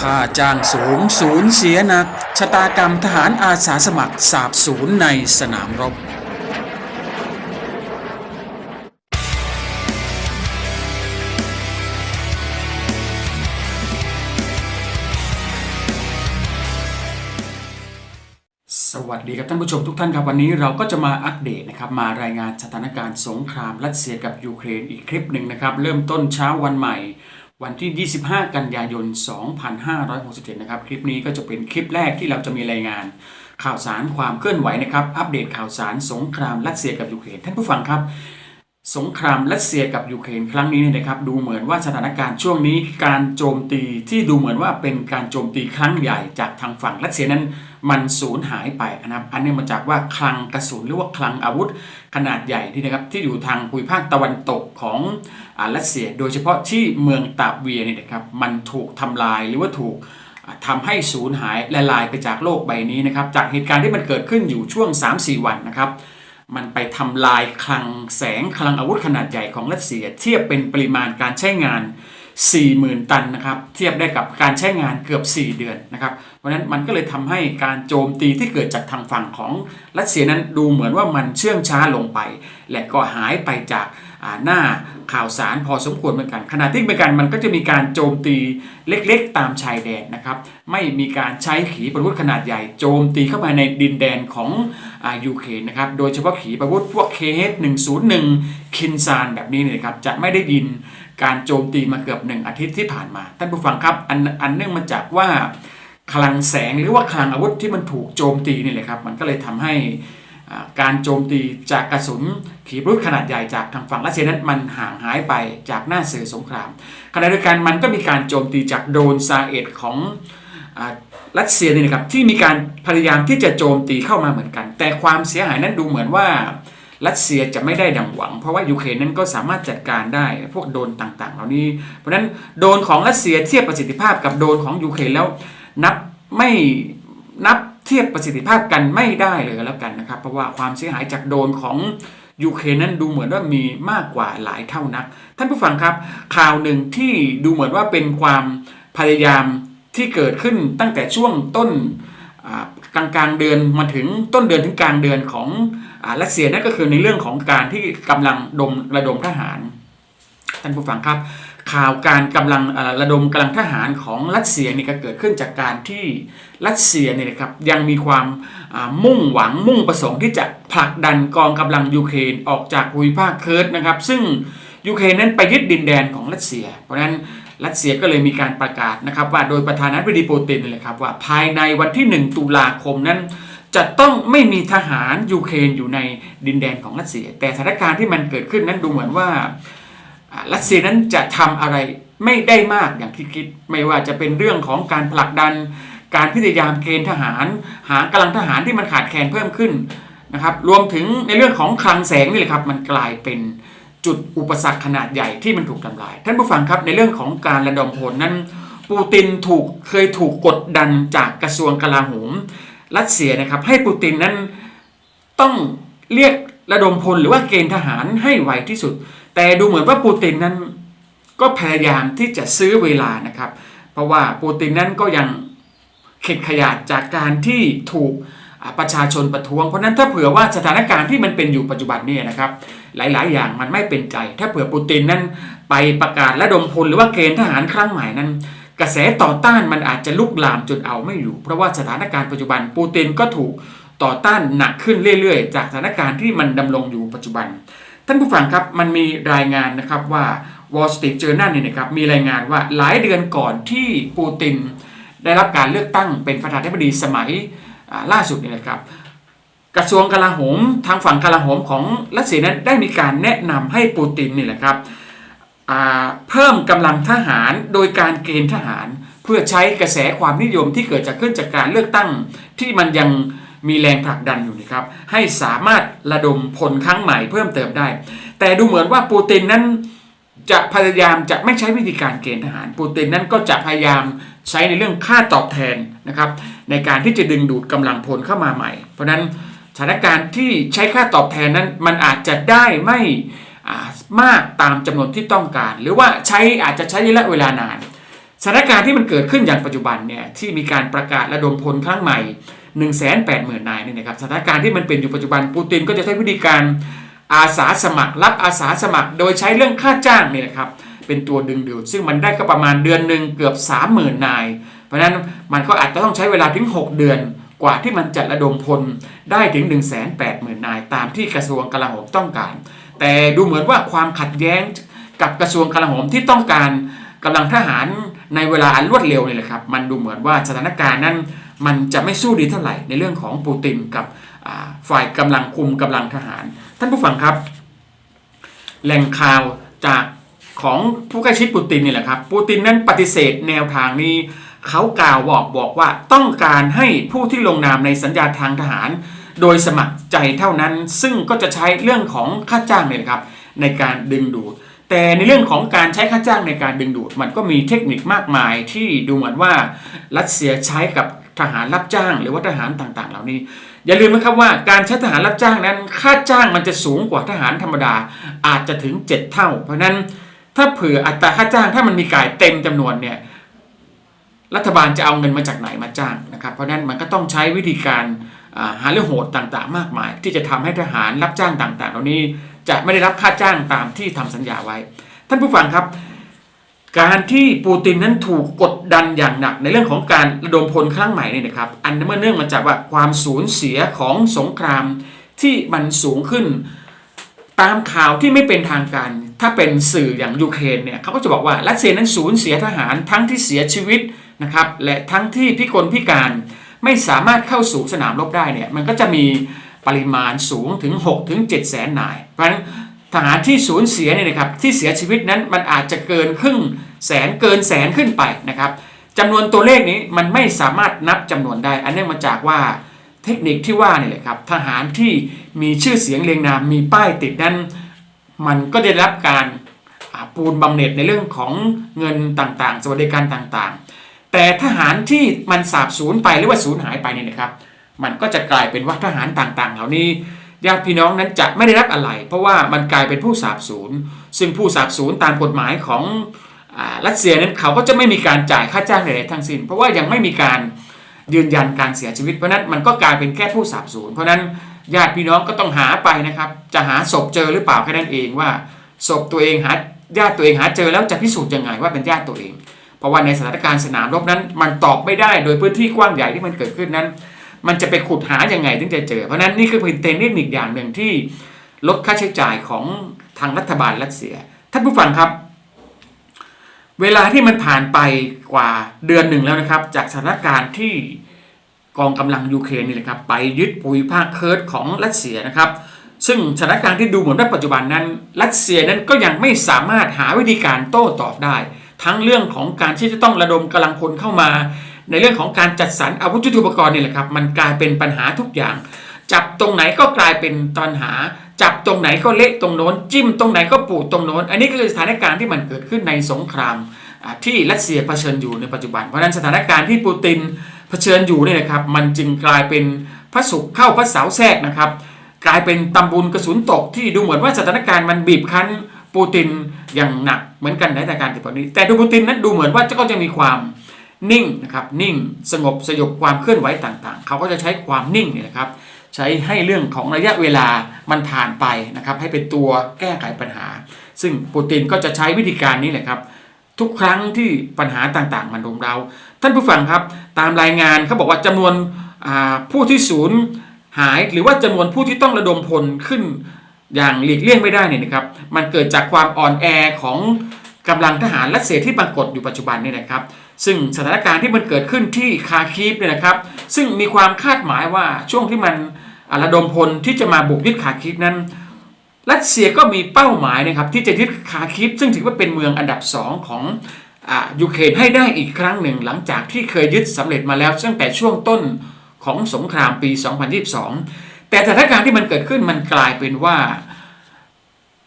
ค่าจ้างสูงศูนย์เสียหนักชะตากรรมทหารอาสาสมัครสาบสูญในสนามรบสวัสดีครับท่านผู้ชมทุกท่านครับวันนี้เราก็จะมาอัปเดตนะครับมารายงานสถานการณ์สงครามรัสเซียกับยูเครนอีกคลิปหนึ่งนะครับเริ่มต้นเช้าวันใหม่ วันที่ 25 กันยายน 2567 นะครับ คลิปนี้ก็จะเป็นคลิปแรกที่เราจะมีรายงาน ข่าวสารความเคลื่อนไหวนะครับ อัปเดตข่าวสารสงครามรัสเซียกับยูเครนท่านผู้ฟังครับ สงครามรัสเซียกับยูเครนครั้งนี้เนี่ยนะครับ ดูเหมือนว่าสถานการณ์ช่วงนี้การโจมตีที่ดูเหมือนว่าเป็นการโจมตีครั้งใหญ่จากทางฝั่งรัสเซียนั้น มันสูญหายไปนะครับอันเนี้มาจากว่าคลังกระสุนหรือว่าคลังอาวุธขนาดใหญ่ที่นะครับที่อยู่ทางภูมิภาคตะวันตกของอ่ารัสเซีย โดยเฉพาะที่เมืองตาเวียเนี่ยนะครับมันถูกทำลายหรือว่าถูกอ่าทำให้สูญหายละลายไปจากโลกใบนี้นะครับจากเหตุการณ์ที่มันเกิดขึ้นอยู่ช่วง 3-4 วันนะครับมันไปทำลายคลังแสงคลังอาวุธขนาดใหญ่ของรัสเซีย เทียบเป็นปริมาณการใช้งาน 40,000 ตันนะครับ เทียบได้กับการใช้งานเกือบ 4 เดือนนะครับ เพราะฉะนั้นมันก็เลยทำให้การโจมตีที่เกิดจากทางฝั่งของรัสเซียนั้นดูเหมือนว่ามันเชื่องช้าลงไป และก็หายไปจากหน้าข่าวสารพอสมควรเหมือนกัน ขณะที่เป็นการมันก็จะมีการโจมตีเล็กๆ ตามชายแดนนะครับ ไม่มีการใช้ขีปนาวุธขนาดใหญ่ โจมตีเข้ามาในดินแดนของอยูเครนนะครับ โดยเฉพาะขีปนาวุธพวก KH101 คินซานแบบนี้เนี่ยนะครับจะไม่ได้ยิน การโจมตีมาเกือบหนึ่งอาทิตย์ที่ผ่านมา ท่านผู้ฟังครับอันอันเนื่องมาจากว่าคลังแสงหรือว่าคลังอาวุธที่มันถูกโจมตีนี่แหละครับมันก็เลยทำให้การโจมตีจากกระสุนขีปนาวุธขนาดใหญ่จากทางฝั่งรัสเซียนั้นมันห่างหายไปจากหน้าสื่อสงครามขณะเดียวกันมันก็มีการโจมตีจากโดนซาเอตของรัสเซียนี่นะครับที่มีการพยายามที่จะโจมตีเข้ามาเหมือนกัน แต่ความเสียหายนั้นดูเหมือนว่า รัสเซียจะไม่ได้ดังหวัง เพราะว่ายูเครนนั้นก็สามารถจัดการได้พวกโดนต่างๆ เหล่านี้ เพราะฉะนั้นโดนของรัสเซียเทียบประสิทธิภาพกับโดนของยูเครนแล้วนับไม่นับเทียบประสิทธิภาพกันไม่ได้เลยแล้วกันนะครับ เพราะว่าความเสียหายจากโดนของยูเครนนั้นดูเหมือนว่ามีมากกว่าหลายเท่านัก ท่านผู้ฟังครับ ข่าวหนึ่งที่ดูเหมือนว่าเป็นความพยายามที่เกิดขึ้นตั้งแต่ช่วงต้นกลางกลางเดือนมาถึงต้นเดือนถึงกลางเดือนของ รัสเซียนั่นก็คือในเรื่องของการที่กำลังดมระดมทหารท่านผู้ฟังครับ ข่าวการกำลังระดมกำลังทหารของรัสเซียนี่ก็เกิดขึ้นจากการที่รัสเซียเนี่ยนะครับยังมีความมุ่งหวังมุ่งประสงค์ที่จะผลักดันกองกำลังยูเครนออกจากภูมิภาคเคิร์ดนะครับ ซึ่งยูเครนนั้นไปยึดดินแดนของรัสเซีย เพราะฉะนั้นรัสเซียก็เลยมีการประกาศนะครับว่าโดยประธานาธิบดีปูตินนี่แหละครับว่าภายในวันที่ 1 ตุลาคมนั้น จะต้องไม่มีทหารยูเครนอยู่ในดินแดนของรัสเซีย แต่สถานการณ์ที่มันเกิดขึ้นนั้นดูเหมือนว่ารัสเซียนั้นจะทำอะไรไม่ได้มากอย่างที่คิด ไม่ว่าจะเป็นเรื่องของการผลักดัน การพยายามเกณฑ์ทหาร หากำลังทหารที่มันขาดแคลนเพิ่มขึ้นนะครับรวมถึงในเรื่องของคลังแสงนี่แหละครับมันกลายเป็นจุดอุปสรรคขนาดใหญ่ที่มันถูกทำลาย ท่านผู้ฟังครับในเรื่องของการระดมพลนั้น ปูตินถูกเคยถูกกดดันจากกระทรวงกลาโหม รัสเซียนะครับ ให้ปูตินนั้นต้องเรียกระดมพลหรือว่าเกณฑ์ทหารให้ไวที่สุด แต่ดูเหมือนว่าปูตินนั้นก็พยายามที่จะซื้อเวลานะครับ เพราะว่าปูตินนั้นก็ยังเข็ดขยาดจากการที่ถูกประชาชนประท้วง เพราะนั้นถ้าเผื่อว่าสถานการณ์ที่มันเป็นอยู่ปัจจุบันนี่นะครับ หลาย ๆ อย่างมันไม่เป็นใจ ถ้าเผื่อปูตินนั้นไปประกาศระดมพลหรือว่าเกณฑ์ทหารครั้งใหม่นั้น กระแสต่อต้านมันอาจจะลุกลามจนเอาไม่อยู่ เพราะว่าสถานการณ์ปัจจุบันปูตินก็ถูกต่อต้านหนักขึ้นเรื่อยๆ จากสถานการณ์ที่มันดำรงอยู่ปัจจุบัน ท่านผู้ฟังครับมันมีรายงานนะครับว่า Wall Street Journal เนี่ยนะครับมีรายงานว่าหลายเดือนก่อนที่ปูตินได้รับการเลือกตั้งเป็นประธานาธิบดีสมัยล่าสุดเนี่ยนะครับกระทรวงกลาโหมทางฝั่งกลาโหมของรัสเซียนั้นได้มีการแนะนำให้ปูตินนี่แหละครับ เพิ่มกำลังทหารโดยการเกณฑ์ทหาร เพื่อใช้กระแสความนิยมที่เกิดจากขึ้นจากการเลือกตั้ง ที่มันยังมีแรงผลักดันอยู่นะครับ ให้สามารถระดมพลครั้งใหม่เพิ่มเติมได้ แต่ดูเหมือนว่าปูตินนั้นจะพยายามจะไม่ใช้วิธีการเกณฑ์ทหารปูตินนั้นก็จะพยายามใช้ในเรื่องค่าตอบแทนนะครับในการที่จะดึงดูดกำลังพลเข้ามาใหม่ เพราะฉะนั้นสถานการณ์ที่ใช้ค่าตอบแทนนั้นมันอาจจะได้ไม่ มากตามจำนวนที่ต้องการ หรือว่าใช้อาจจะใช้ระยะเวลานานสถานการณ์ที่มันเกิดขึ้นอย่างปัจจุบันเนี่ยที่มีการประกาศระดมพลครั้งใหม่ 1 8 0 0 0 0นายเนี่ยนะครับสถานการณ์ที่มันเป็นอยู่ปัจจุบันปูตินก็จะใช้วิธีการอาสาสมัคร รับอาสาสมัคร โดยใช้เรื่องค่าจ้างเนี่ยนะครับเป็นตัวดึงดูดซึ่งมันได้ก็ประมาณเดือนหนึ่งเกือบ 30,000 นาย เพราะนั้นมันก็อาจจะต้องใช้เวลาถึง 6 เดือนกว่าที่มันจะระดมพลได้ถึง 1 8 0 0 0 0นาย ตามที่กระทรวงกลาโหมต้องการ แต่ดูเหมือนว่าความขัดแย้งกับกระทรวงกลาโหมที่ต้องการกำลังทหารในเวลาอันรวดเร็วนี่แหละครับ มันดูเหมือนว่าสถานการณ์นั้น มันจะไม่สู้ดีเท่าไหร่ในเรื่องของปูตินกับฝ่ายกำลังคุมกำลังทหาร ท่านผู้ฟังครับ แหล่งข่าวจากของผู้ใกล้ชิดปูตินนี่แหละครับ ปูตินนั้นปฏิเสธแนวทางนี้ เขากล่าวบอกบอกว่าต้องการให้ผู้ที่ลงนามในสัญญาทางทหาร โดยสมัครใจเท่านั้น ซึ่งก็จะใช้เรื่องของค่าจ้างเนี่ยนะครับในการดึงดูด แต่ในเรื่องของการใช้ค่าจ้างในการดึงดูด มันก็มีเทคนิคมากมายที่ดูเหมือนว่ารัสเซียใช้กับทหารรับจ้าง หรือว่าทหารต่างๆ เหล่านี้ อย่าลืมนะครับว่าการใช้ทหารรับจ้างนั้น ค่าจ้างมันจะสูงกว่าทหารธรรมดาอาจจะถึง 7 เท่า เพราะนั้นถ้าเผื่ออัตราค่าจ้างถ้ามันมีกายเต็มจำนวนเนี่ยรัฐบาลจะเอาเงินมาจากไหนมาจ้างนะครับ เพราะนั้นมันก็ต้องใช้วิธีการ หาเรื่องโหดต่างๆ มากมาย ที่จะทำให้ทหารรับจ้างต่างๆ เหล่านี้จะไม่ได้รับค่าจ้างตามที่ทำสัญญาไว้ ท่านผู้ฟังครับ การที่ปูตินนั้นถูกกดดันอย่างหนักในเรื่องของการระดมพลครั้งใหม่นี่นะครับ อันนั้นเนื่องมาจากว่าความสูญเสียของสงครามที่มันสูงขึ้น ตามข่าวที่ไม่เป็นทางการ ถ้าเป็นสื่ออย่างยูเครนเนี่ยเขาก็จะบอกว่ารัสเซียนั้นสูญเสียทหารทั้งที่เสียชีวิตนะครับและทั้งที่พิกลพิการ ไม่สามารถเข้าสู่สนามรบได้เนี่ยมันก็จะมีปริมาณสูงถึง 6 ถึง 7 แสนนาย เพราะฉะนั้นทหารที่สูญเสียเนี่ยนะครับที่เสียชีวิตนั้นมันอาจจะเกินครึ่งแสนเกินแสนขึ้นไปนะครับจำนวนตัวเลขนี้มันไม่สามารถนับจำนวนได้ อันเนื่องมาจากว่าเทคนิคที่ว่านี่แหละครับทหารที่มีชื่อเสียงเรียงนามมีป้ายติดนั้น มันก็ได้รับการปูนบำเหน็จในเรื่องของเงินต่างๆ สวัสดิการต่างๆ แต่ทหารที่มันสาบสูญไปหรือว่าสูญหายไปเนี่ยนะครับ มันก็จะกลายเป็นว่าทหารต่างๆ เหล่านี้ญาติพี่น้องนั้นจะไม่ได้รับอะไร เพราะว่ามันกลายเป็นผู้สาบสูญซึ่งผู้สาบสูญตามกฎหมายของรัสเซียนั้นเขาก็จะไม่มีการจ่ายค่าจ้างใดๆทั้งสิ้น เพราะว่ายังไม่มีการยืนยันการเสียชีวิตเพราะนั้นมันก็กลายเป็นแค่ผู้สาบสูญเพราะนั้นญาติพี่น้องก็ต้องหาไปนะครับ จะหาศพเจอหรือเปล่าแค่นั้นเองว่าศพตัวเองหาญาติตัวเองหาเจอแล้วจะพิสูจน์ยังไงว่าเป็นญาติตัวเอง เพราะว่าในสถานการณ์สนามรบนั้น มันตอบไม่ได้โดยพื้นที่กว้างใหญ่ที่มันเกิดขึ้นนั้น มันจะไปขุดหายังไงถึงจะเจอ เพราะนั้นนี่คือเป็นเทคนิคอย่างหนึ่งที่ลดค่าใช้จ่ายของทางรัฐบาลรัสเซีย ท่านผู้ฟังครับ เวลาที่มันผ่านไปกว่าเดือนหนึ่งแล้วนะครับ จากสถานการณ์ที่กองกำลังยูเครนนี่แหละครับไปยึดภูมิภาคเคิร์ดของรัสเซียนะครับ ซึ่งสถานการณ์ที่ดูเหมือนว่าปัจจุบันนั้น รัสเซียนั้นก็ยังไม่สามารถหาวิธีการโต้ตอบได้ ทั้งเรื่องของการที่จะต้องระดมกำลังพลเข้ามา ในเรื่องของการจัดสรรอาวุธยุทโธปกรณ์นี่แหละครับ มันกลายเป็นปัญหาทุกอย่าง จับตรงไหนก็กลายเป็นปัญหา จับตรงไหนก็เละตรงโน้น จิ้มตรงไหนก็ปูดตรงโน้น อันนี้ก็คือสถานการณ์ที่มันเกิดขึ้นในสงครามที่รัสเซียเผชิญอยู่ในปัจจุบัน เพราะฉะนั้นสถานการณ์ที่ปูตินเผชิญอยู่เนี่ยนะครับ มันจึงกลายเป็นพระศุกร์เข้าพระเสาแทรกนะครับ กลายเป็นตำบุญกระสุนตกที่ดูเหมือนว่าสถานการณ์มันบีบคั้น ปูตินอย่างหนักเหมือนกันในสถานการณ์ที่ตอนนี้ แต่ดูปูตินนั้นดูเหมือนว่าจะก็จะมีความนิ่งนะครับนิ่งสงบสยบความเคลื่อนไหวต่างๆ เขาก็จะใช้ความนิ่งนี่นะครับ ใช้ให้เรื่องของระยะเวลามันผ่านไปนะครับ ให้เป็นตัวแก้ไขปัญหา ซึ่งปูตินก็จะใช้วิธีการนี้แหละครับ ทุกครั้งที่ปัญหาต่างๆ มันรุมเรา ท่านผู้ฟังครับ ตามรายงานเขาบอกว่าจำนวนผู้ที่สูญหายหรือว่าจำนวนผู้ที่ต้องระดมพลขึ้น อย่างหลีกเลี่ยงไม่ได้เนี่ยนะครับ มันเกิดจากความอ่อนแอของกำลังทหารรัสเซียที่ปรากฏอยู่ปัจจุบันเนี่ยนะครับ ซึ่งสถานการณ์ที่มันเกิดขึ้นที่คาคีฟเนี่ยนะครับ ซึ่งมีความคาดหมายว่าช่วงที่มันระดมพลที่จะมาบุกยึดคาคีฟนั้น รัสเซียก็มีเป้าหมายนะครับที่จะยึดคาคิฟซึ่งถือว่าเป็นเมืองอันดับ 2 ของอยูเครนให้ได้อีกครั้งหนึ่ง หลังจากที่เคยยึดสำเร็จมาแล้วตั้งแต่ช่วงต้นของสงครามปี 2022 แต่สถานการณ์ที่มันเกิดขึ้นมันกลายเป็นว่า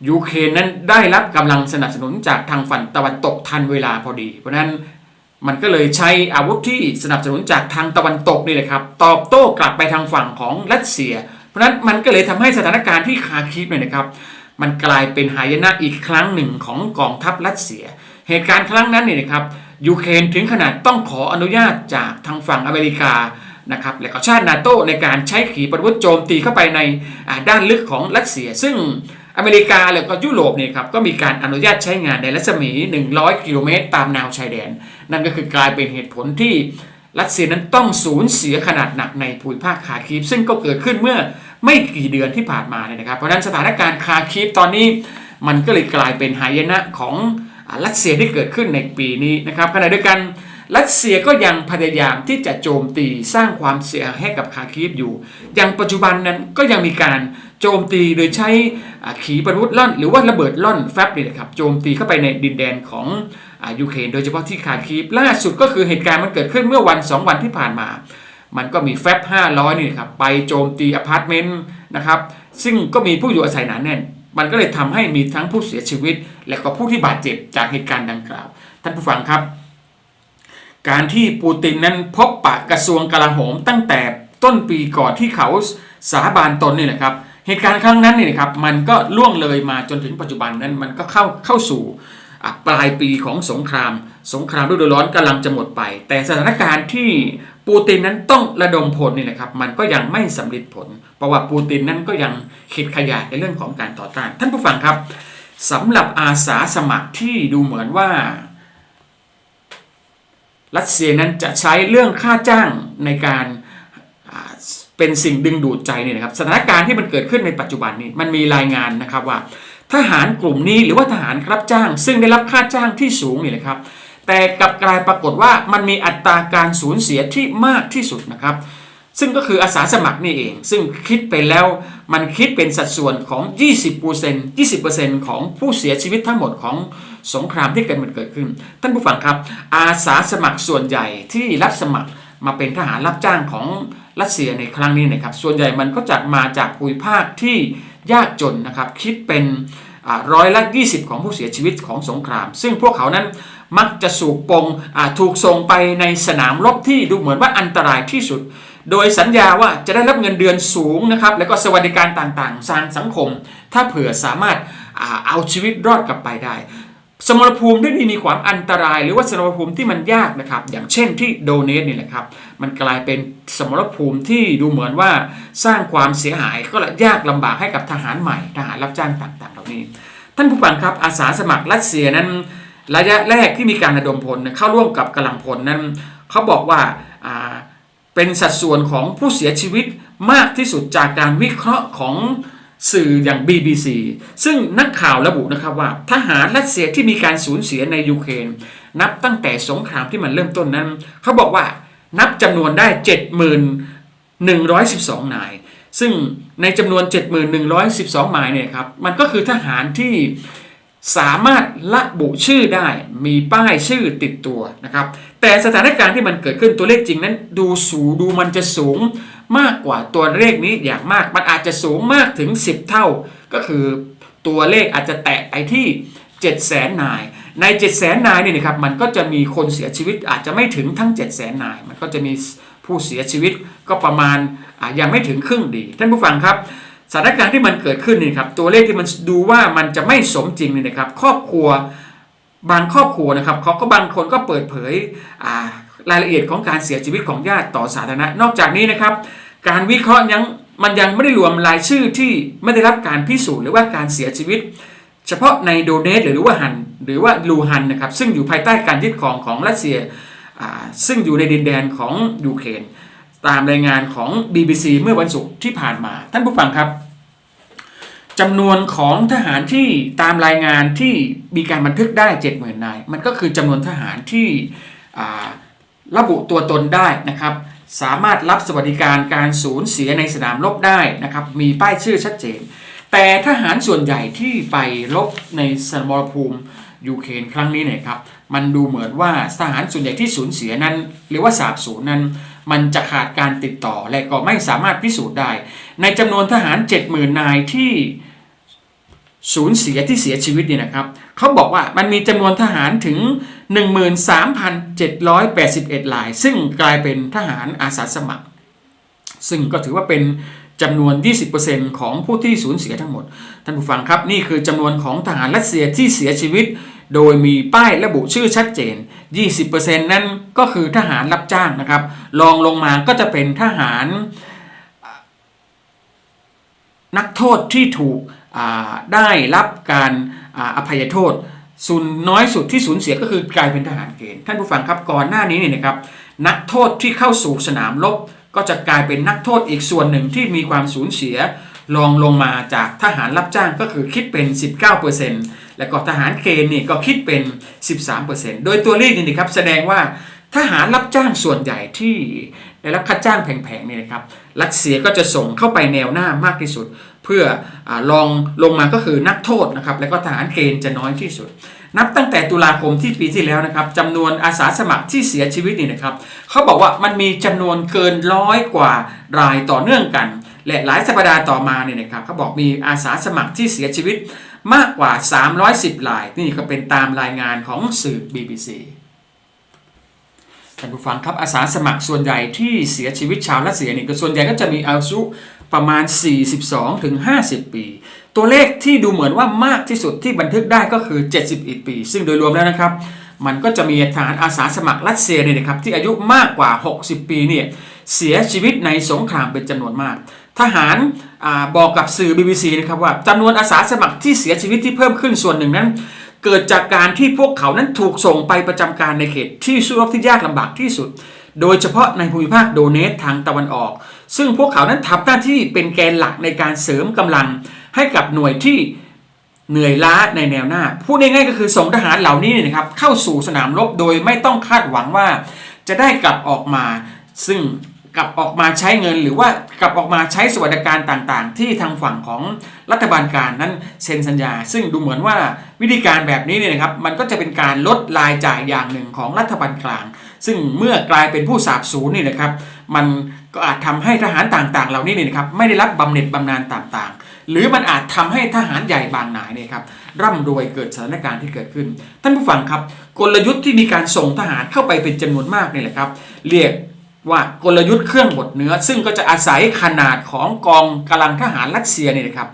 ยูเครนนั้นได้รับกำลังสนับสนุนจากทางฝั่งตะวันตกทันเวลาพอดี เพราะนั้นมันก็เลยใช้อาวุธที่สนับสนุนจากทางตะวันตกนี่แหละครับ ตอบโต้กลับไปทางฝั่งของรัสเซีย เพราะนั้นมันก็เลยทำให้สถานการณ์ที่คาคิฟเนี่ยนะครับ มันกลายเป็นหายนะอีกครั้งหนึ่งของกองทัพรัสเซีย เหตุการณ์ครั้งนั้นเนี่ยนะครับยูเครนถึงขนาดต้องขออนุญาตจากทางฝั่งอเมริกา นะครับและก็ชาตินาโตในการใช้ขีปนาวุธโจมตีเข้าไปในด้านลึกของรัสเซีย ซึ่งอเมริกาและก็ยุโรปเนี่ยครับก็มีการอนุญาตใช้งานในรัศมี 100 กิโลเมตร ตามแนวชายแดน นั่นก็คือกลายเป็นเหตุผลที่รัสเซียนั้นต้องสูญเสียขนาดหนักในภูมิภาคคาคีฟซึ่งก็เกิดขึ้นเมื่อไม่กี่เดือนที่ผ่านมาเนี่ยนะครับ เพราะนั้นสถานการณ์คาคีฟตอนนี้ มันก็เลยกลายเป็นหายนะของรัสเซียที่เกิดขึ้นในปีนี้นะครับขณะเดียวกัน รัสเซียก็ยังพยายามที่จะโจมตีสร้างความเสียหายให้กับคาคีฟอยู่ อย่างปัจจุบันนั้นก็ยังมีการโจมตีโดยใช้ขีปนาวุธล่อน หรือว่าระเบิดล่อนแฟบเนี่ยนะครับโจมตีเข้าไปในดินแดนของอยูเครนโดยเฉพาะที่คาคีฟล่าสุดก็คือเหตุการณ์มันเกิดขึ้นเมื่อวัน 2 วันที่ผ่านมา มันก็มีแฟบ500 นี่ครับไปโจมตีอพาร์ตเมนต์นะครับซึ่งก็มีผู้อยู่อาศัยหนาแน่น มันก็เลยทำให้มีทั้งผู้เสียชีวิต และก็ผู้ที่บาดเจ็บจากเหตุการณ์ดังกล่าว ท่านผู้ฟังครับ การที่ปูตินนั้นพบปะกระทรวงกลาโหมตั้งแต่ต้นปีก่อนที่เขาสาบานตนนี่แหละครับ เหตุการณ์ครั้งนั้นนี่นะครับมันก็ล่วงเลยมาจนถึงปัจจุบันนั้นมันก็เข้าเข้าสู่ปลายปีของสงคราม สงครามฤดูร้อนกำลังจะหมดไป แต่สถานการณ์ที่ปูตินนั้นต้องระดมพลนี่นะครับมันก็ยังไม่สำเร็จผล เพราะว่าปูตินนั้นก็ยังคิดขยายในเรื่องของการต่อต้าน ท่านผู้ฟังครับสำหรับอาสาสมัครที่ดูเหมือนว่า รัสเซียนั้นจะใช้เรื่องค่าจ้างในการเป็นสิ่งดึงดูดใจเนี่ยนะครับสถานการณ์ที่มันเกิดขึ้นในปัจจุบันนี้มันมีรายงานนะครับว่า ทหารกลุ่มนี้หรือว่าทหารรับจ้าง ซึ่งได้รับค่าจ้างที่สูงนี่นะครับแต่กลับกลายปรากฏว่ามันมีอัตราการสูญเสียที่มากที่สุดนะครับ ซึ่งก็คืออาสาสมัครนี่เอง ซึ่งคิดไปแล้วมันคิดเป็นสัดส่วนของ 20% 20%ของผู้เสียชีวิตทั้งหมดของสงครามที่เกิดมันเกิดขึ้น ท่านผู้ฟังครับ อาสาสมัครส่วนใหญ่ที่รับสมัครมาเป็นทหารรับจ้างของรัสเซียในครั้งนี้นะครับ ส่วนใหญ่มันก็จะมาจากภูมิภาคที่ยากจนนะครับ คิดเป็นร้อยละ20 ของผู้เสียชีวิตของสงคราม ซึ่งพวกเขานั้นมักจะสูกปงถูกส่งไปในสนามรบที่ดูเหมือนว่าอันตรายที่สุด โดยสัญญาว่าจะได้รับเงินเดือนสูงนะครับแล้วก็สวัสดิการต่างๆทางสังคม ถ้าเผื่อสามารถเอาชีวิตรอดกลับไปได้ สมรภูมิที่มีความอันตราย หรือว่าสมรภูมิที่มันยากนะครับอย่างเช่นที่โดเนตนี่แหละครับมันกลายเป็นสมรภูมิที่ดูเหมือนว่าสร้างความเสียหายก็ยากลำบากให้กับทหารใหม่ทหารรับจ้างต่างๆ เหล่านี้ ท่านผู้ฟังครับอาสาสมัครรัสเซียนั้น ระยะแรกที่มีการระดมพลเข้าร่วมกับกำลังพลนั้นเขาบอกว่า เป็นสัดส่วนของผู้เสียชีวิตมากที่สุดจากการวิเคราะห์ของสื่ออย่าง BBC ซึ่งนักข่าวระบุนะครับว่า ทหารรัสเซียที่มีการสูญเสียในยูเครนนับตั้งแต่สงครามที่มันเริ่มต้นนั้น เขาบอกว่านับจำนวนได้ 7112 นาย ซึ่งในจำนวน 7112นายเนี่ยครับมันก็คือทหารที่สามารถระบุชื่อได้มีป้ายชื่อติดตัวนะครับ แต่สถานการณ์ที่มันเกิดขึ้นตัวเลขจริงนั้น ดูสูงดูมันจะสูงมากกว่าตัวเลขนี้อย่างมาก มันอาจจะสูงมากถึง 10 เท่า ก็คือตัวเลขอาจจะแตะไปที่ 7 0 0 0 0 0นาย ใน 7 0 0 0 0 0นายเนี่ยนะครับมันก็จะมีคนเสียชีวิตอาจจะไม่ถึงทั้ง 7 0 0 0 0 0นาย มันก็จะมีผู้เสียชีวิตก็ประมาณยังไม่ถึงครึ่งดี ท่านผู้ฟังครับสถานการณ์ที่มันเกิดขึ้นนี่ครับตัวเลขที่มันดูว่ามันจะไม่สมจริงนี่นะครับ ครอบครัว บางครอบครัวนะครับเขาก็บางคนก็เปิดเผยรายละเอียดของการเสียชีวิตของญาติต่อสาธารณะ นอกจากนี้นะครับ การวิเคราะห์ยังมันยังไม่ได้รวมรายชื่อที่ไม่ได้รับการพิสูจน์หรือว่าการเสียชีวิต เฉพาะในโดเนตหรือว่าฮันหรือว่าลูฮันนะครับซึ่งอยู่ภายใต้การยึดครองของรัสเซียซึ่งอยู่ในดินแดนของยูเครนตามรายงานของ BBC เมื่อวันศุกร์ที่ผ่านมา ท่านผู้ฟังครับ จำนวนของทหารที่ตามรายงานที่มีการบันทึกได้ 70,000นาย มันก็คือจำนวนทหารที่ระบุตัวตนได้นะครับ สามารถรับสวัสดิการการสูญเสียในสนามรบได้นะครับ มีป้ายชื่อชัดเจน แต่ทหารส่วนใหญ่ที่ไปรบในสมรภูมิยูเครนครั้งนี้เนี่ยครับ มันดูเหมือนว่าทหารส่วนใหญ่ที่สูญเสียนั้น หรือว่าสาบสูญนั้น มันจะขาดการติดต่อและก็ไม่สามารถพิสูจน์ได้ ในจำนวนทหาร 70,000นายที่ สูญเสียที่เสียชีวิตเนี่ยนะครับเขาบอกว่ามันมีจำนวนทหารถึง 13,781ราย ซึ่งกลายเป็นทหารอาสาสมัคร ซึ่งก็ถือว่าเป็นจำนวน 20%ของผู้ที่สูญเสียทั้งหมด ท่านผู้ฟังครับนี่คือจำนวนของทหารรัสเซียที่เสียชีวิต โดยมีป้ายระบุชื่อชัดเจน 20%นั้นก็คือทหารรับจ้างนะครับรองลงมาก็จะเป็นทหาร นักโทษที่ถูก ได้รับการอภัยโทษส่วนน้อยสุดที่สูญเสียก็คือกลายเป็นทหารเกณฑ์ท่านผู้ฟังครับก่อนหน้านี้เนี่ยนะครับ นักโทษที่เข้าสู่สนามรบก็จะกลายเป็นนักโทษอีกส่วนหนึ่งที่มีความสูญเสียรองลงมาจากทหารรับจ้างก็คือคิดเป็น 19%และก็ทหารเกณฑ์นี่ก็คิดเป็น 13%โดยตัวเลขนี่นะครับแสดงว่าทหารรับจ้างส่วนใหญ่ที่ได้รับค่าจ้างแผงๆนี่นะครับ รัสเซียก็จะส่งเข้าไปแนวหน้ามากที่สุด พื่ออลองลงมาก็คือนักโทษนะครับและก็ทหารเกณฑ์จะน้อยที่สุด นับตั้งแต่ตุลาคมที่ปีที่แล้วนะครับจำนวนอาสาสมัครที่เสียชีวิตนี่นะครับเขาบอกว่ามันมีจำนวนเกินร้อยกว่ารายต่อเนื่องกัน และหลายสัปดาห์ต่อมาเนี่ยนะครับเขาบอกมีอาสาสมัครที่เสียชีวิตมากกว่า 310ราย นี่ก็เป็นตามรายงานของสื่อ BBC ท่านผู้ฟังครับอาสาสมัครส่วนใหญ่ที่เสียชีวิตชาวรัสเซียนี่ก็ส่วนใหญ่ก็จะมีอายุ ประมาณ 42ถึง50 ปี ตัวเลขที่ดูเหมือนว่ามากที่สุดที่บันทึกได้ก็คือ 71 ปี ซึ่งโดยรวมแล้วนะครับ มันก็จะมีทหารอาสาสมัครรัสเซียเนี่ยนะครับที่อายุมากกว่า 60 ปีเนี่ยเสียชีวิตในสงครามเป็นจำนวนมาก ทหารอบอกกับสื่อ BBC นะครับว่าจำนวนอาสาสมัครที่เสียชีวิตที่เพิ่มขึ้นส่วนหนึ่งนั้น เกิดจากการที่พวกเขานั้นถูกส่งไปประจำการในเขตที่สู้รบที่ยากลำบากที่สุด โดยเฉพาะในภูมิภาคโดเนสทางตะวันออก ซึ่งพวกเขานั้นทำหน้าที่เป็นแกนหลักในการเสริมกำลังให้กับหน่วยที่เหนื่อยล้าในแนวหน้า พูดง่ายๆก็คือส่งทหารเหล่านี้เนี่ยนะครับเข้าสู่สนามรบโดยไม่ต้องคาดหวังว่า จะได้กลับออกมา ซึ่งกลับออกมาใช้เงิน หรือว่ากลับออกมาใช้สวัสดิการต่างๆ ที่ทางฝั่งของรัฐบาลกลารนั้นเซ็นสัญญา ซึ่งดูเหมือนว่าวิธีการแบบนี้เนี่ยนะครับมันก็จะเป็นการลดรายจ่ายอย่างหนึ่งของรัฐบาลกลาง ซึ่งเมื่อกลายเป็นผู้สาบสูญนี่นะครับ มันก็อาจทำให้ทหารต่างๆ เหล่านี้เนี่ยนะครับไม่ได้รับบำเหน็จบำนาญต่างๆ หรือมันอาจทำให้ทหารใหญ่บางนายเนี่ยครับร่ำรวยเกิดสถานการณ์ที่เกิดขึ้น ท่านผู้ฟังครับ กลยุทธ์ที่มีการส่งทหารเข้าไปเป็นจำนวนมากนี่แหละครับ เรียกว่ากลยุทธ์เครื่องบดเนื้อ ซึ่งก็จะอาศัยขนาดของกองกำลังทหารรัสเซียเนี่ยนะครับ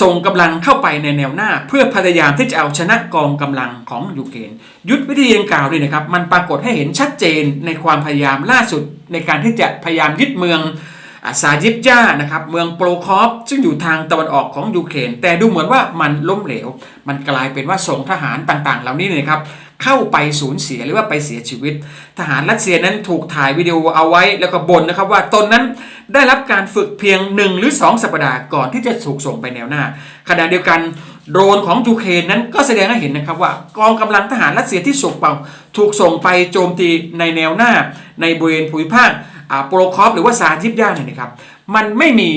ส่งกำลังเข้าไปในแนวหน้า เพื่อพยายามที่จะเอาชนะกองกำลังของยูเครนยุทธวิธีดังกล่าวนี่นะครับมันปรากฏให้เห็นชัดเจนในความพยายามล่าสุด ในการที่จะพยายามยึดเมืองอาซายิปยานะครับเมืองโปรคอฟซึ่งอยู่ทางตะวันออกของยูเครนแต่ดูเหมือนว่ามันล้มเหลว มันกลายเป็นว่าส่งทหารต่างๆ เหล่านี้เนี่ยนะครับ เข้าไปสูญเสียหรือว่าไปเสียชีวิต ทหารรัสเซียนั้นถูกถ่ายวิดีโอเอาไว้แล้วก็บ่นนะครับว่าตนนั้นได้รับการฝึกเพียง 1 หรือ 2 สัปดาห์ก่อนที่จะถูกส่งไปแนวหน้าขณะเดียวกันโดรนของยูเครนนั้นก็แสดงให้เห็นนะครับว่ากองกำลังทหารรัสเซียที่ส่งเป่าถูกส่งไปโจมตีในแนวหน้า ในบริเวณภูมิภาคอ่าโปรคอฟหรือว่าซาทิปยาเนี่ยนะครับมันไม่มี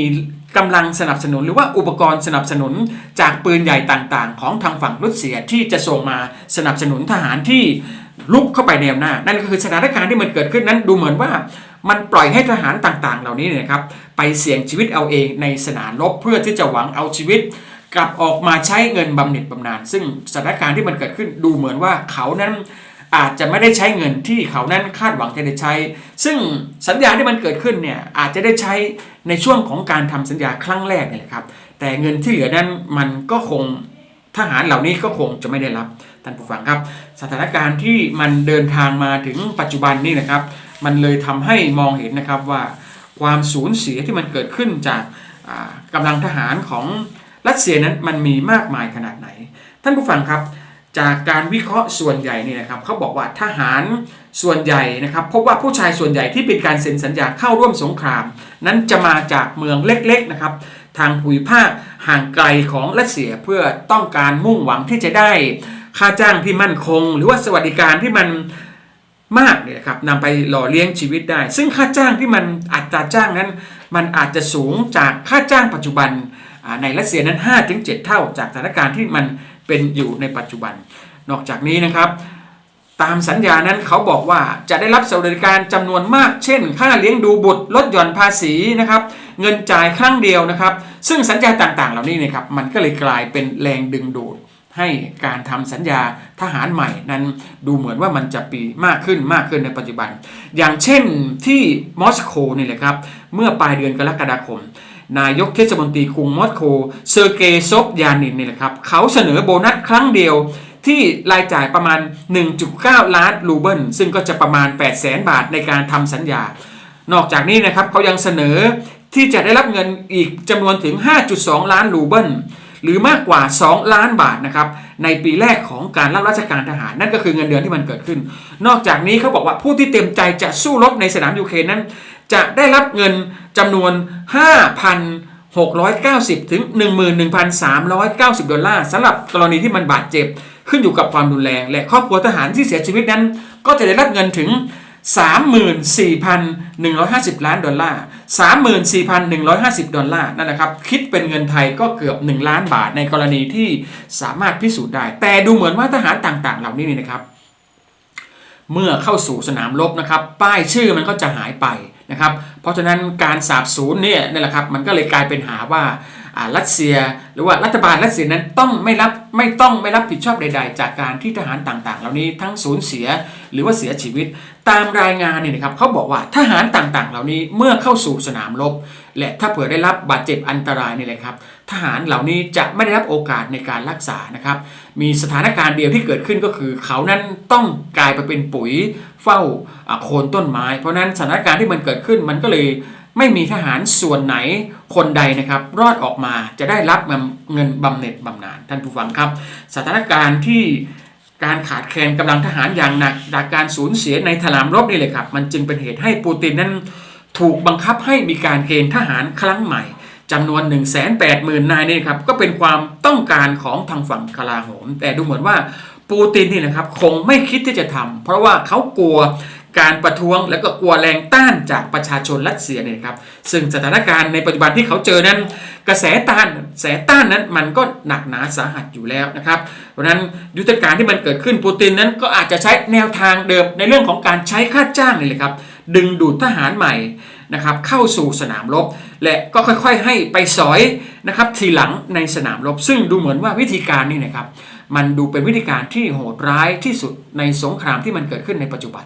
กำลังสนับสนุนหรือว่าอุปกรณ์สนับสนุนจากปืนใหญ่ต่างๆ ของทางฝั่งรัสเซียที่จะส่งมาสนับสนุนทหารที่ลุกเข้าไปแนวหน้า นั่นก็คือสถานการณ์ที่มันเกิดขึ้นนั้นดูเหมือนว่ามันปล่อยให้ทหารต่างๆ เหล่านี้เนี่ยนะครับไปเสี่ยงชีวิตเอาเองในสนามรบเพื่อที่จะหวังเอาชีวิต กลับออกมาใช้เงินบำเหน็จบำนาญซึ่งสถานการณ์ที่มันเกิดขึ้นดูเหมือนว่าเขานั้น อาจจะไม่ได้ใช้เงินที่เขานั้นคาดหวังจะได้ใช้ ซึ่งสัญญาที่มันเกิดขึ้นเนี่ยอาจจะได้ใช้ในช่วงของการทำสัญญาครั้งแรกนี่แหละครับ แต่เงินที่เหลือนั้นมันก็คงทหารเหล่านี้ก็คงจะไม่ได้รับท่านผู้ฟังครับ สถานการณ์ที่มันเดินทางมาถึงปัจจุบันนี่นะครับ มันเลยทำให้มองเห็นนะครับว่าความสูญเสียที่มันเกิดขึ้นจากอ่ากำลังทหารของรัสเซียนั้นมันมีมากมายขนาดไหน ท่านผู้ฟังครับ จากการวิเคราะห์ส่วนใหญ่นี่นะครับเขาบอกว่าทหารส่วนใหญ่นะครับพบว่าผู้ชายส่วนใหญ่ที่เป็นการเซ็นสัญญาเข้าร่วมสงคราม นั้นจะมาจากเมืองเล็กๆนะครับทางภูมิภาคห่างไกลของรัสเซียเพื่อต้องการมุ่งหวังที่จะได้ค่าจ้างที่มั่นคง หรือว่าสวัสดิการที่มันมากเนี่ยครับนำไปหล่อเลี้ยงชีวิตได้ ซึ่งค่าจ้างที่มันอัตราจ้างนั้น มันอาจจะสูงจากค่าจ้างปัจจุบันในรัสเซียนั้น 5-7 เท่าจากสถานการณ์ที่มัน เป็นอยู่ในปัจจุบัน นอกจากนี้นะครับ ตามสัญญานั้นเขาบอกว่าจะได้รับสวัสดิการจำนวนมาก เช่น ค่าเลี้ยงดูบุตรลดหย่อนภาษีนะครับ เงินจ่ายครั้งเดียวนะครับ ซึ่งสัญญาต่างๆ เหล่านี้นะครับมันก็เลยกลายเป็นแรงดึงดูดให้การทำสัญญาทหารใหม่นั้นดูเหมือนว่ามันจะปีมากขึ้นมากขึ้นในปัจจุบัน อย่างเช่นที่มอสโกนี่แหละครับ เมื่อปลายเดือนกรกฎาคม นายกเทศมนตรีกรุงมอสโกเซอร์เกย์ซบยานินนี่แหละครับเขาเสนอโบนัสครั้งเดียวที่รายจ่ายประมาณ 1.9 ล้านรูเบิล ซึ่งก็จะประมาณ 8 0 0แสนบาทในการทำสัญญา นอกจากนี้นะครับเขายังเสนอที่จะได้รับเงินอีกจำนวนถึง 5.2 ล้านรูเบิล หรือมากกว่า 2 ล้านบาทนะครับในปีแรกของการรับราชการทหาร นั่นก็คือเงินเดือนที่มันเกิดขึ้น นอกจากนี้เขาบอกว่าผู้ที่เต็มใจจะสู้รบในสนามยูเครนนั้น จะได้รับเงินจำนวน 5,690 ถึง 11,390 ดอลลาร์สำหรับกรณีที่มันบาดเจ็บ ขึ้นอยู่กับความรุนแรง และครอบครัวทหารที่เสียชีวิตนั้น ก็จะได้รับเงินถึง 34,150 ล้านดอลลาร์ 34,150 ดอลลาร์นั่นนะครับ คิดเป็นเงินไทยก็เกือบ 1 ล้านบาทในกรณีที่สามารถพิสูจน์ได้ แต่ดูเหมือนว่าทหารต่างๆ เหล่านี้นี่นะครับ เมื่อเข้าสู่สนามรบนะครับ ป้ายชื่อมันก็จะหายไป นะครับ เพราะฉะนั้นการสาบสูญเนี่ยนี่แหละครับมันก็เลยกลายเป็นหาว่าอ่า รัสเซีย หรือว่ารัฐบาลรัสเซียนั้นต้องไม่รับไม่ต้องไม่รับผิดชอบใด ๆ จากการที่ทหารต่างๆ เหล่านี้ทั้งสูญเสียหรือว่าเสียชีวิต ตามรายงานเนี่ยนะครับเขาบอกว่าทหารต่างๆ เหล่านี้เมื่อเข้าสู่สนามรบและถ้าเผื่อได้รับบาดเจ็บอันตรายนี่เลยครับทหารเหล่านี้จะไม่ได้รับโอกาสในการรักษานะครับมีสถานการณ์เดียวที่เกิดขึ้นก็คือ เขานั้นต้องกลายไปเป็นปุ๋ยเฝ้าโคนต้นไม้ เพราะนั้นสถานการณ์ที่มันเกิดขึ้นมันก็เลย ไม่มีทหารส่วนไหนคนใดนะครับ รอดออกมาจะได้รับเงินบำเหน็จบำนาญท่านผู้ฟังครับ สถานการณ์ที่การขาดแคลนกำลังทหารอย่างหนักจากการสูญเสียในสนามรบนี่เลยครับ มันจึงเป็นเหตุให้ปูตินนั้น ถูกบังคับให้มีการเกณฑ์ทหารครั้งใหม่จำนวน 1 8 0 0 0 0 นายนี่ครับก็เป็นความต้องการของทางฝั่งกลาโหม แต่ดูเหมือนว่าปูตินนี่นะครับคงไม่คิดที่จะทำเพราะว่าเขากลัว การประท้วงและก็กลัวแรงต้านจากประชาชนรัสเซียเนี่ยครับซึ่งสถานการณ์ในปัจจุบันที่เขาเจอนั้น กระแสต้านกระแสต้านนั้นมันก็หนักหนาสาหัสอยู่แล้วนะครับเพราะนั้นยุทธการที่มันเกิดขึ้นปูตินนั้นก็อาจจะใช้แนวทางเดิมในเรื่องของการใช้ค่าจ้างนี่แหละครับดึงดูดทหารใหม่นะครับเข้าสู่สนามรบ และก็ค่อยๆ ให้ไปสอยนะครับทีหลังในสนามรบ ซึ่งดูเหมือนว่าวิธีการนี่นะครับมันดูเป็นวิธีการที่โหดร้ายที่สุดในสงครามที่มันเกิดขึ้นในปัจจุบัน